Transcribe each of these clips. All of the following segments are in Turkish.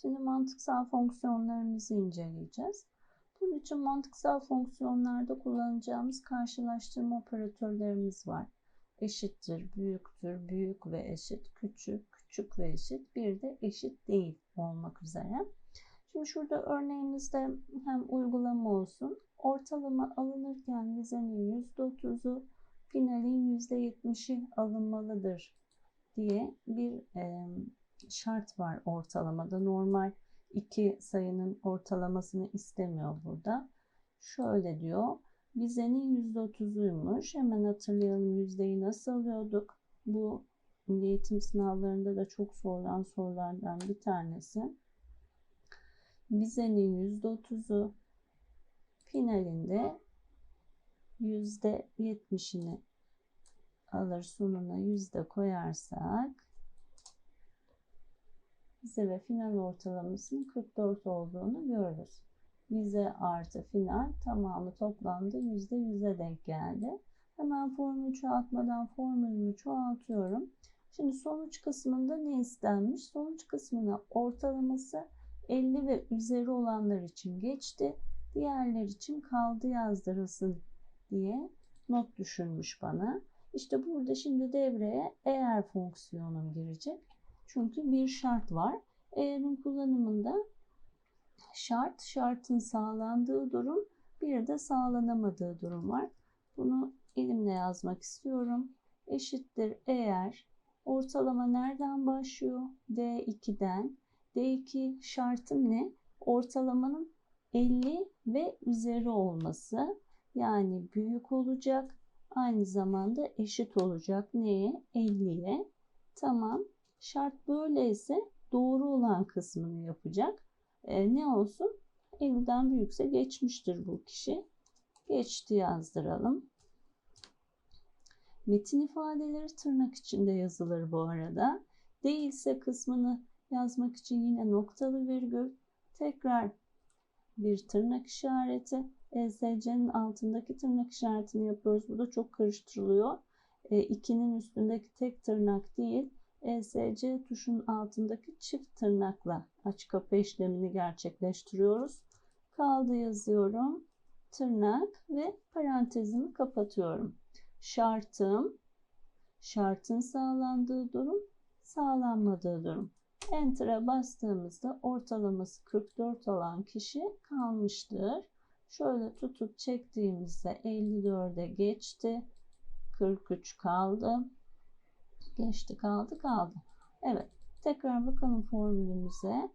Şimdi mantıksal fonksiyonlarımızı inceleyeceğiz. Bunun için mantıksal fonksiyonlarda kullanacağımız karşılaştırma operatörlerimiz var. Eşittir, büyüktür, büyük ve eşit, küçük, küçük ve eşit, bir de eşit değil olmak üzere. Şimdi şurada örneğimizde hem uygulama olsun. Ortalama alınırken vizenin %30'u, finalin %70'i alınmalıdır diye bir e, şart var ortalamada. Normal iki sayının ortalamasını istemiyor burada. Şöyle diyor. Vizenin %30'uymuş. Hemen hatırlayalım yüzdeyi nasıl alıyorduk. Bu eğitim sınavlarında da çok sorulan sorulardan bir tanesi. Vizenin %30'u finalinde %70'ini alır sonuna yüzde koyarsak vize ve final ortalamasının 44 olduğunu görürüz. Vize artı final tamamı toplamda yüzde yüze denk geldi. Hemen formülü çoğaltmadan formülümü çoğaltıyorum. Şimdi sonuç kısmında ne istenmiş? Sonuç kısmına ortalaması 50 ve üzeri olanlar için geçti. Diğerler için kaldı yazdırılsın diye not düşürmüş bana. İşte burada şimdi devreye eğer fonksiyonum girecek. Çünkü bir şart var. Eğerin kullanımında şart, şartın sağlandığı durum, bir de sağlanamadığı durum var. Bunu elimle yazmak istiyorum. Eşittir eğer ortalama nereden başlıyor? D2'den. D2 şartım ne? Ortalamanın 50 ve üzeri olması. Yani büyük olacak. Aynı zamanda eşit olacak. Neye? 50'ye. Tamam. Şart böyleyse doğru olan kısmını yapacak. E, ne olsun? 50'den büyükse geçmiştir bu kişi. Geçti yazdıralım. Metin ifadeleri tırnak içinde yazılır bu arada. Değilse kısmını yazmak için yine noktalı virgül. Tekrar bir tırnak işareti. ESC'nin altındaki tırnak işaretini yapıyoruz. Bu da çok karıştırılıyor. E, 2'nin üstündeki tek tırnak değil. ESC tuşun altındaki çift tırnakla aç kapı işlemini gerçekleştiriyoruz. Kaldı yazıyorum. Tırnak ve parantezimi kapatıyorum. Şartım, şartın sağlandığı durum, sağlanmadığı durum. Enter'a bastığımızda ortalaması 44 olan kişi kalmıştır. Şöyle tutup çektiğimizde 54'e geçti. 43 kaldı. Geçti kaldı kaldı. Evet tekrar bakalım formülümüze.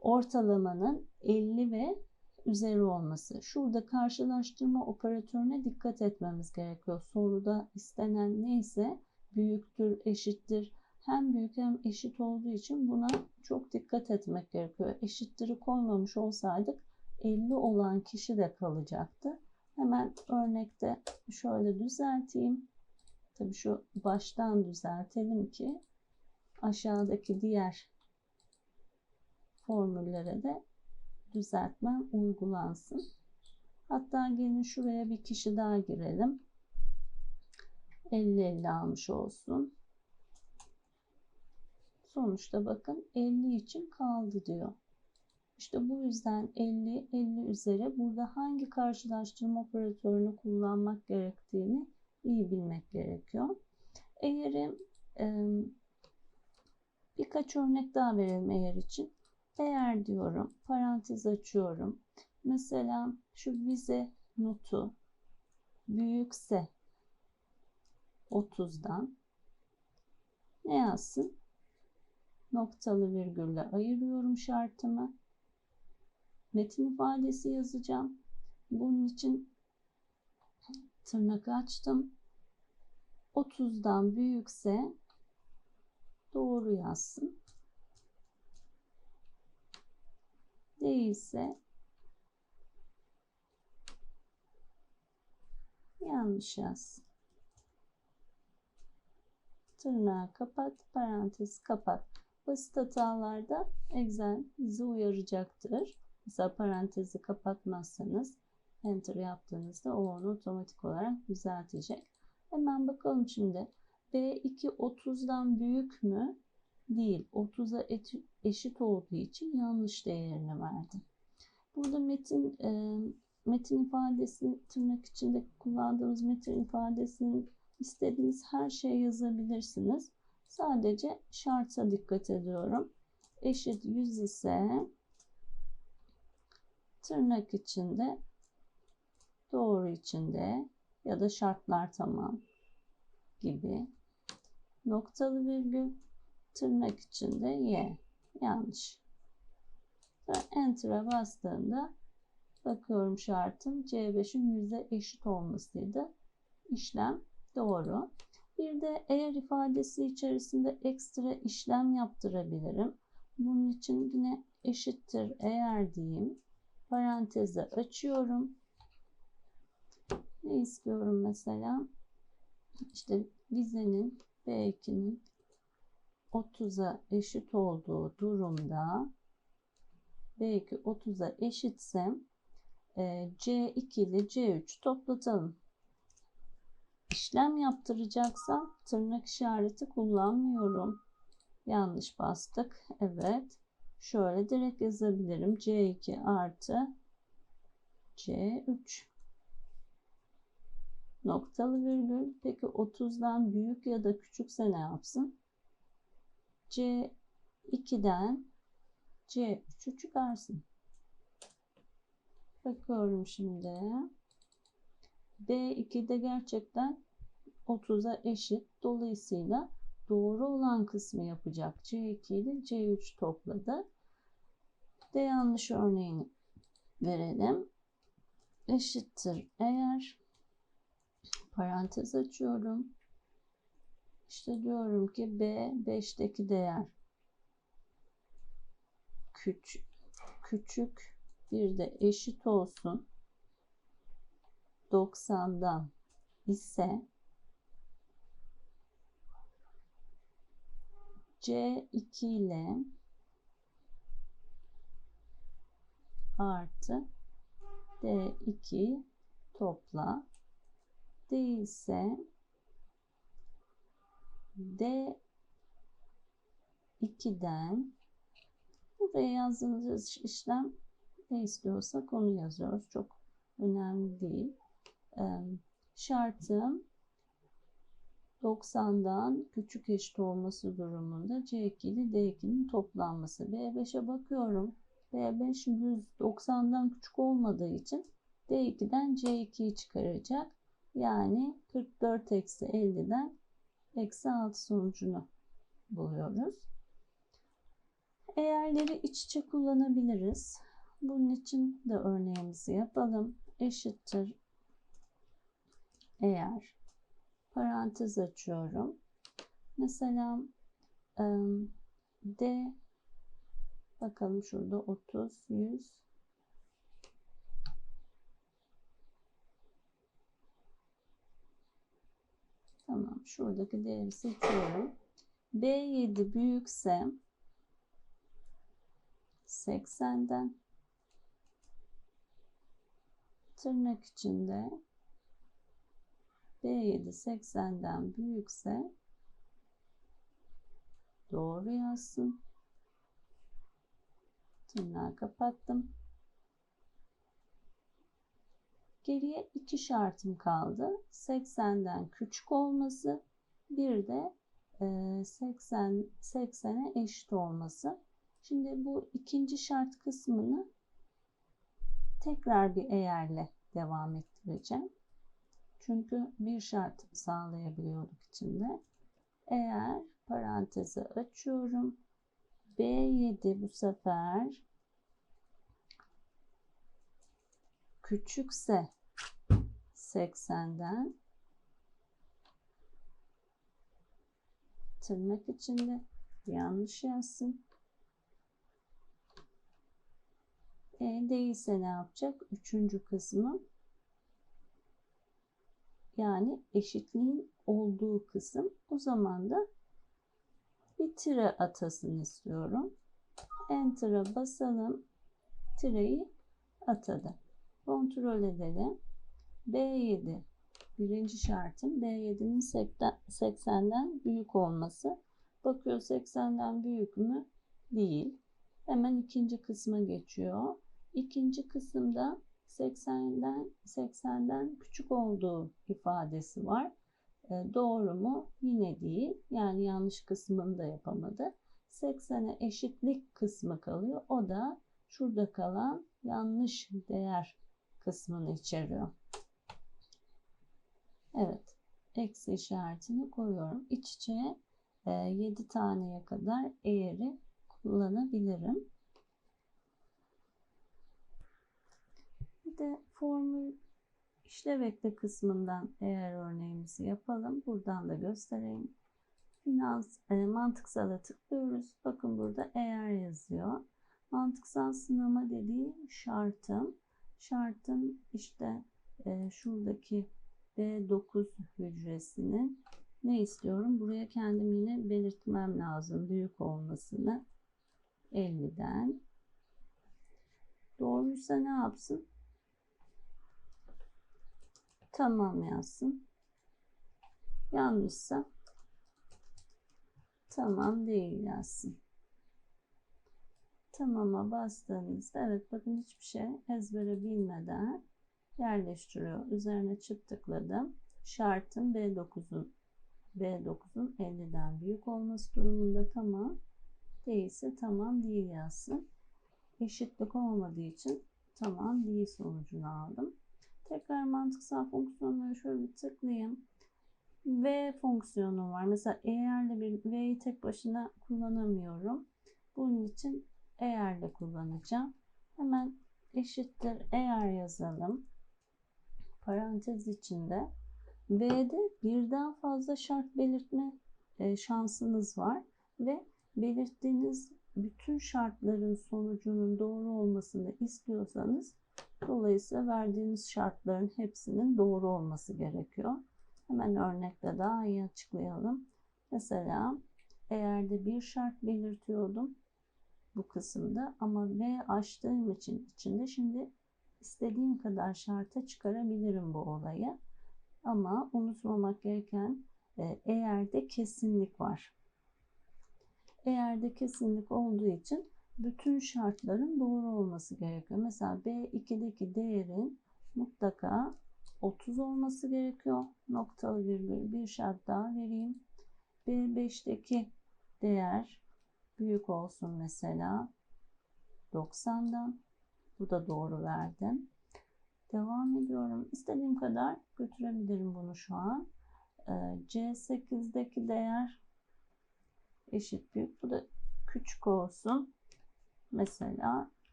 Ortalamanın 50 ve üzeri olması. Şurada karşılaştırma operatörüne dikkat etmemiz gerekiyor. Soruda istenen neyse büyüktür, eşittir. Hem büyük hem eşit olduğu için buna çok dikkat etmek gerekiyor. Eşittir'i koymamış olsaydık 50 olan kişi de kalacaktı. Hemen örnekte şöyle düzelteyim. Tabii şu baştan düzeltelim ki aşağıdaki diğer formüllere de düzeltmem uygulansın. Hatta gelin şuraya bir kişi daha girelim. 50-50 almış olsun. Sonuçta bakın 50 için kaldı diyor. İşte bu yüzden 50, 50 üzeri burada hangi karşılaştırma operatörünü kullanmak gerektiğini iyi bilmek gerekiyor. Eğer e, birkaç örnek daha verelim eğer için. Eğer diyorum, parantez açıyorum. Mesela şu vize notu büyükse 30'dan ne yazsın? Noktalı virgülle ayırıyorum şartımı. Metin ifadesi yazacağım. Bunun için tırnak açtım. 30'dan büyükse doğru yazsın. Değilse yanlış yazsın. Tırnağı kapat, parantez kapat. Basit hatalarda Excel bizi uyaracaktır. Mesela parantezi kapatmazsanız enter yaptığınızda o onu otomatik olarak düzeltecek. Hemen bakalım şimdi. B2 30'dan büyük mü? değil 30'a eşit olduğu için yanlış değerini verdim. Burada metin e, metin ifadesi tırnak içinde kullandığımız metin ifadesinin istediğiniz her şeyi yazabilirsiniz. Sadece şarta dikkat ediyorum. Eşit 100 ise tırnak içinde doğru içinde ya da şartlar tamam gibi noktalı virgül tırnak içinde y yanlış. Enter'a bastığında bakıyorum şartım C5'in yüzde eşit olmasıydı. İşlem doğru. Bir de eğer ifadesi içerisinde ekstra işlem yaptırabilirim. Bunun için yine eşittir eğer diyeyim. Parantezi açıyorum. Ne istiyorum mesela? İşte vizenin B2'nin 30'a eşit olduğu durumda B2 30'a eşitse C2 ile C3 toplatalım. İşlem yaptıracaksam tırnak işareti kullanmıyorum. Yanlış bastık. Evet. Şöyle direkt yazabilirim. C2 artı C3 noktalı virgül. Peki 30'dan büyük ya da küçükse ne yapsın? C2'den C3'ü çıkarsın. Bakıyorum şimdi. B2'de gerçekten 30'a eşit. Dolayısıyla doğru olan kısmı yapacak. C2 ile C3 topladı. De yanlış örneğini verelim. Eşittir eğer parantez açıyorum. İşte diyorum ki B 5'teki değer. Küçük, küçük bir de eşit olsun. 90'dan ise C2 ile artı D2 topla değilse D2'den buraya yazdığımız işlem ne istiyorsak onu yazıyoruz. Çok önemli değil. Şartım 90'dan küçük eşit olması durumunda C2 ile D2'nin toplanması. B5'e bakıyorum. B5 190'dan küçük olmadığı için D2'den C2'yi çıkaracak. Yani 44 eksi 50'den eksi 6 sonucunu buluyoruz. Eğerleri iç içe kullanabiliriz. Bunun için de örneğimizi yapalım. Eşittir eğer parantez açıyorum. Mesela D bakalım şurada 30 100 Tamam şuradaki değeri seçiyorum. B7 büyükse 80'den tırnak içinde B7 80'den büyükse doğru yazsın. Tırnağı kapattım. Geriye iki şartım kaldı. 80'den küçük olması, bir de 80 80'e eşit olması. Şimdi bu ikinci şart kısmını tekrar bir eğerle devam ettireceğim. Çünkü bir şart sağlayabiliyorduk içinde. Eğer parantezi açıyorum. B7 bu sefer küçükse 80'den tırnak içinde yanlış yazsın. E değilse ne yapacak? Üçüncü kısmı yani eşitliğin olduğu kısım. O zaman da bir tire atasını istiyorum. Enter'a basalım. Tireyi atadı. Kontrol edelim. B7 birinci şartım B7'nin 80'den büyük olması. Bakıyor 80'den büyük mü? Değil. Hemen ikinci kısma geçiyor. İkinci kısımda 80'den 80'den küçük olduğu ifadesi var. E, doğru mu? Yine değil. Yani yanlış kısmını da yapamadı. 80'e eşitlik kısmı kalıyor. O da şurada kalan yanlış değer kısmını içeriyor. Evet. Eksi işaretini koyuyorum. İç içe 7 taneye kadar eğri kullanabilirim. Bir de formül işlev ekle kısmından eğer örneğimizi yapalım. Buradan da göstereyim. Finans e, mantıksala tıklıyoruz. Bakın burada eğer yazıyor. Mantıksal sınama dediği şartım. Şartım işte e, şuradaki B9 hücresinin ne istiyorum? Buraya kendim yine belirtmem lazım büyük olmasını. 50'den. Doğruysa ne yapsın? Tamam yazsın. Yanlışsa tamam değil yazsın. Tamama bastığınızda evet bakın hiçbir şey ezbere bilmeden yerleştiriyor. Üzerine çift tıkladım. Şartım B9'un B9'un 50'den büyük olması durumunda tamam. Değilse tamam değil yazsın. Eşitlik olmadığı için tamam değil sonucunu aldım. Tekrar mantıksal fonksiyonları şöyle bir tıklayayım. V fonksiyonu var. Mesela eğerle bir V'yi tek başına kullanamıyorum. Bunun için eğerle kullanacağım. Hemen eşittir eğer yazalım. Parantez içinde V'de birden fazla şart belirtme e, şansınız var ve belirttiğiniz bütün şartların sonucunun doğru olmasını istiyorsanız dolayısıyla verdiğiniz şartların hepsinin doğru olması gerekiyor. Hemen örnekle daha iyi açıklayalım. Mesela eğer de bir şart belirtiyordum bu kısımda ama V açtığım için içinde şimdi istediğim kadar şarta çıkarabilirim bu olayı. Ama unutmamak gereken e, eğer de kesinlik var. Eğer de kesinlik olduğu için bütün şartların doğru olması gerekiyor. Mesela B2'deki değerin mutlaka 30 olması gerekiyor. Noktalı virgül bir şart daha vereyim. B5'teki değer büyük olsun mesela 90'dan. Bu da doğru verdim. Devam ediyorum. İstediğim kadar götürebilirim bunu şu an. Ee, C8'deki değer eşit büyük. Bu da küçük olsun. Mesela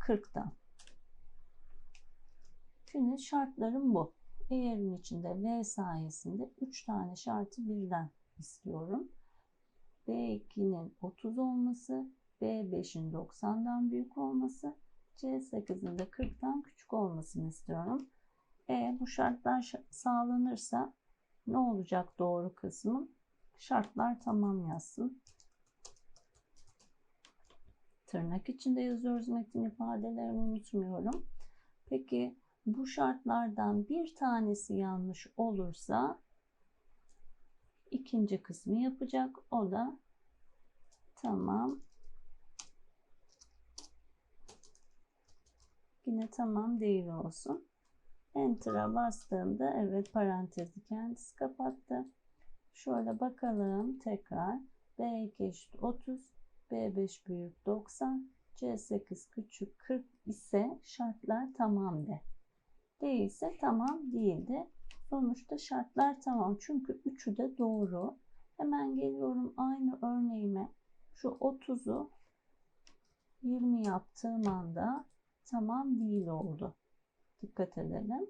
40'tan. E, Şimdi şartlarım bu. Eğerin içinde V sayesinde 3 tane şartı birden istiyorum. B2'nin 30 olması, B5'in 90'dan büyük olması, C8'in de 40'tan küçük olmasını istiyorum. E bu şartlar sağlanırsa ne olacak doğru kısmım? Şartlar tamam yazsın. Tırnak içinde yazıyoruz metin ifadelerini unutmuyorum. Peki bu şartlardan bir tanesi yanlış olursa ikinci kısmı yapacak. O da tamam Yine tamam değil olsun. Enter'a bastığımda evet parantezi kendisi kapattı. Şöyle bakalım tekrar. B2 eşit 30, B5 büyük 90, C8 küçük 40 ise şartlar tamam de. Değilse tamam değildi. Sonuçta şartlar tamam. Çünkü üçü de doğru. Hemen geliyorum aynı örneğime. Şu 30'u 20 yaptığım anda tamam değil oldu. Dikkat edelim.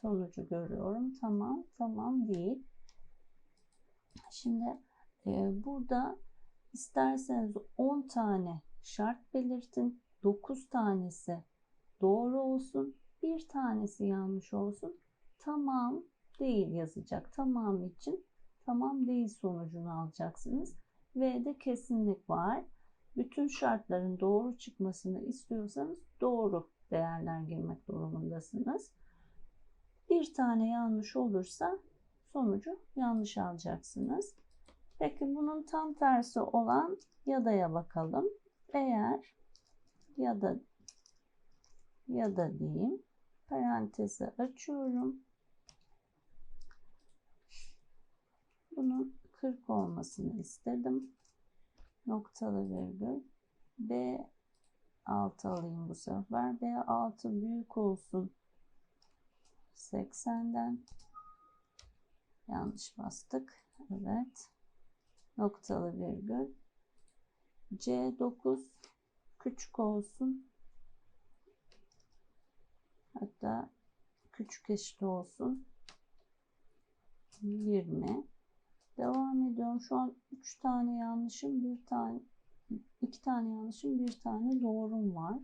Sonucu görüyorum. Tamam, tamam değil. Şimdi e, burada isterseniz 10 tane şart belirtin. 9 tanesi doğru olsun. Bir tanesi yanlış olsun. Tamam değil yazacak. Tamam için tamam değil sonucunu alacaksınız. Ve de kesinlik var bütün şartların doğru çıkmasını istiyorsanız doğru değerler girmek durumundasınız. Bir tane yanlış olursa sonucu yanlış alacaksınız. Peki bunun tam tersi olan yadaya bakalım. Eğer ya da ya da diyeyim. Parantezi açıyorum. Bunun 40 olmasını istedim. Noktalı virgül. B 6 alayım bu sefer. B6 büyük olsun. 80'den. Yanlış bastık. Evet. Noktalı virgül. C9 küçük olsun. Hatta küçük eşit olsun. 20. Devam ediyorum. Şu an 3 tane yanlışım, bir tane 2 tane yanlışım, bir tane doğrum var.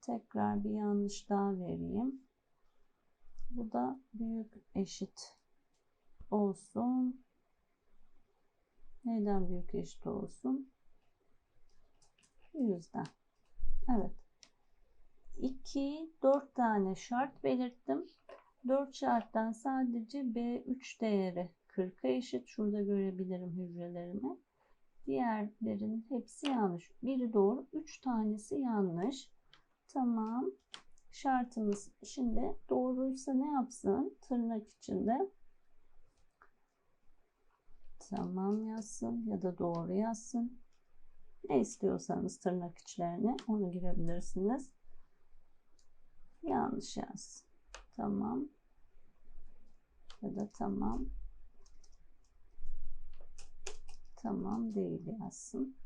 Tekrar bir yanlış daha vereyim. Bu da büyük eşit olsun. Neden büyük eşit olsun? Yüzden. Evet. 2, 4 tane şart belirttim. 4 şarttan sadece B3 değeri 40'a eşit. Şurada görebilirim hücrelerimi. Diğerlerin hepsi yanlış. Biri doğru, 3 tanesi yanlış. Tamam. Şartımız şimdi doğruysa ne yapsın? Tırnak içinde tamam yazsın ya da doğru yazsın. Ne istiyorsanız tırnak içlerine onu girebilirsiniz. Yanlış yaz. Tamam. Ya da tamam. Tamam değil yazsın.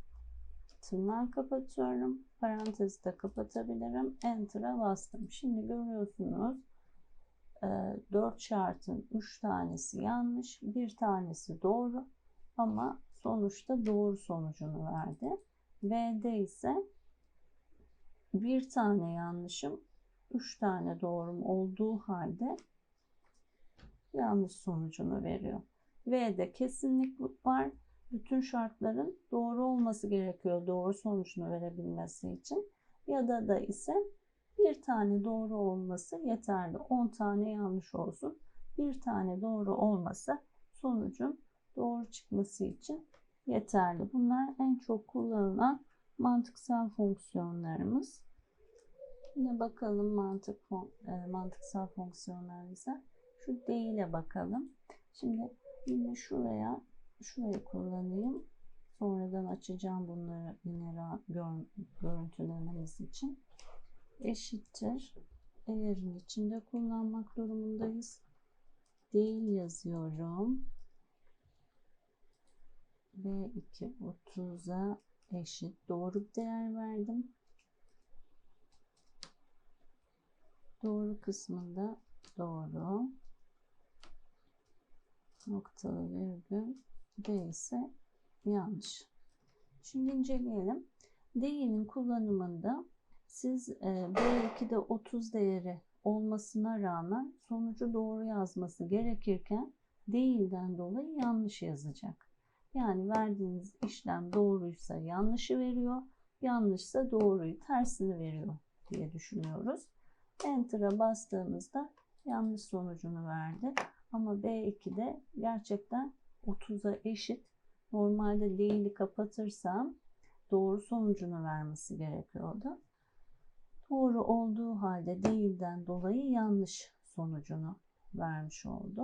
Tırnağı kapatıyorum. Parantezi de kapatabilirim. Enter'a bastım. Şimdi görüyorsunuz 4 şartın 3 tanesi yanlış, bir tanesi doğru ama sonuçta doğru sonucunu verdi. V'de ise bir tane yanlışım, 3 tane doğrum olduğu halde yanlış sonucunu veriyor. V'de kesinlik var. Bütün şartların doğru olması gerekiyor doğru sonucunu verebilmesi için. Ya da da ise bir tane doğru olması yeterli. 10 tane yanlış olsun. Bir tane doğru olması sonucun doğru çıkması için yeterli. Bunlar en çok kullanılan mantıksal fonksiyonlarımız. Yine bakalım mantık e, mantıksal fonksiyonlarımıza. Şu D ile bakalım. Şimdi yine şuraya şurayı kullanayım. Sonradan açacağım bunları gör, görüntülememiz için eşittir. Eğerin içinde kullanmak durumundayız. Değil yazıyorum. B2 30'a eşit. Doğru bir değer verdim. Doğru kısmında doğru. Noktalı virgül. D ise yanlış. Şimdi inceleyelim. D'nin kullanımında siz B2'de 30 değeri olmasına rağmen sonucu doğru yazması gerekirken değilden dolayı yanlış yazacak. Yani verdiğiniz işlem doğruysa yanlışı veriyor, yanlışsa doğruyu tersini veriyor diye düşünüyoruz. Enter'a bastığımızda yanlış sonucunu verdi. Ama B2'de gerçekten 30'a eşit. Normalde değili kapatırsam doğru sonucunu vermesi gerekiyordu doğru olduğu halde değilden dolayı yanlış sonucunu vermiş oldu.